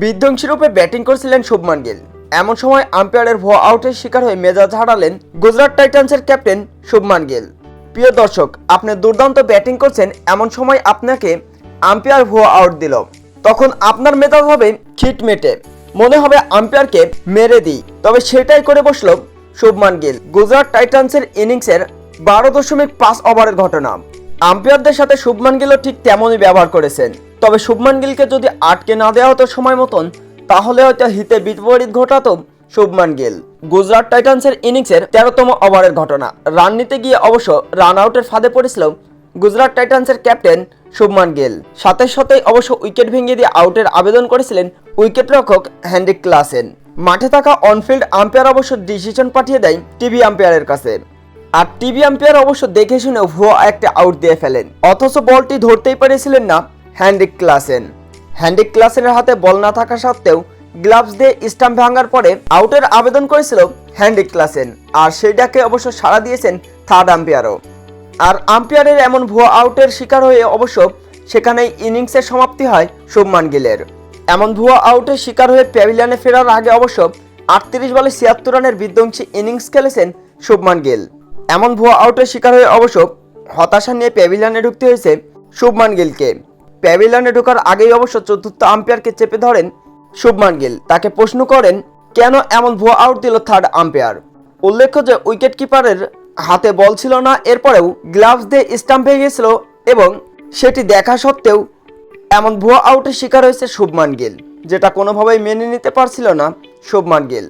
বিধ্বংসী রূপে ব্যাটিং করছিলেন শুভমান গিল। এমন সময় আম্পায়ারের ভুয়া আউটের শিকার হয়ে মেজাজ হারালেন গুজরাট টাইটান্সের ক্যাপ্টেন শুভমান গিল। প্রিয় দর্শক, আপনি দুর্দান্ত ব্যাটিং করছেন, এমন সময় আপনাকে আম্পায়ার ভুয়া আউট দিল। তখন আপনার মেজাজ হবে খিটমেটে। মনে হবে আম্পায়ারকে মেরে দিই। তবে সেটাই করে বসল শুভমান গিল। গুজরাট টাইটান্সের ইনিংসের বারো দশমিক পাঁচ ওভারের ঘটনা। আম্পায়ারদের সাথে শুভমান গিলও ঠিক তেমনই ব্যবহার করেছেন। তবে শুভমান গিলকে যদি আটকে না দেওয়া হতো সময় মতন, তাহলে হয়তো হিতে বিপরীত ঘটাতো শুভমান গিল। গুজরাট টাইটান্সের ইনিংসের তেরোতম ওভারের ঘটনা। রান নিতে গিয়ে অবশ্য রান আউটের ফাঁদে পড়েছিল গুজরাট টাইটান্সের ক্যাপ্টেন শুভমান গিল। সাথে সাথেই অবশ্য উইকেট ভেঙে দিয়ে আউটের আবেদন করেছিলেন উইকেট রক্ষক হ্যান্ড্রিক ক্লাসেন। মাঠে থাকা অনফিল্ড আম্পায়ার অবশ্য ডিসিশন পাঠিয়ে দেয় টিভি আম্পায়ারের কাছে। আর টিভি আম্পায়ার অবশ্য দেখে শুনে ভুয়া একটা আউট দিয়ে ফেলেন। অথচ বলটি ধরতেই পেরেছিলেন না হ্যান্ড্রিক ক্লাসেন। হ্যান্ডিক ক্লাসেনের হাতে বল না থাকা সত্ত্বেও গ্লাভস দিয়ে স্টাম্প ভাঙার পরে আউটের আবেদন করেছিল হ্যান্ডিক ক্লাসেন, আর সেইটাকে অবশ্য সাড়া দিয়েছেন থার্ড আম্পায়ারও। আর আম্পায়ারের এমন ভুয়া আউটের শিকার হয়ে অবশ্য সেখানেই ইনিংসের সমাপ্তি হয় শুভমান গিলের। এমন ভুয়া আউটের শিকার হয়ে প্যাভিলিয়নে ফেরার আগে অবশ্য আটত্রিশ বলে ছিয়াত্তর রানের বিধ্বংসী ইনিংস খেলেছেন শুভমান গিল। এমন ভুয়া আউটের শিকার হয়ে অবশ্য হতাশা নিয়ে প্যাভিলিয়নে ঢুকতে হয়েছে শুভমান গিলকে। প্যাভিলিয়নে ঢোকার আগেই অবশ্য চতুর্থ আম্পায়ারকে চেপে ধরেন শুভমান গিল। তাকে প্রশ্ন করেন, কেন এমন ভুয়া আউট দিল থার্ড আম্পায়ার উল্লেখ্য যে উইকেট কিপারের হাতে বল ছিল না, এরপরেও গ্লাভস দিয়ে স্টাম্প হয়ে গিয়েছিল এবং সেটি দেখা সত্ত্বেও এমন ভুয়া আউটের শিকার হয়েছে শুভমান গিল, যেটা কোনোভাবেই মেনে নিতে পারছিল না শুভমান গিল।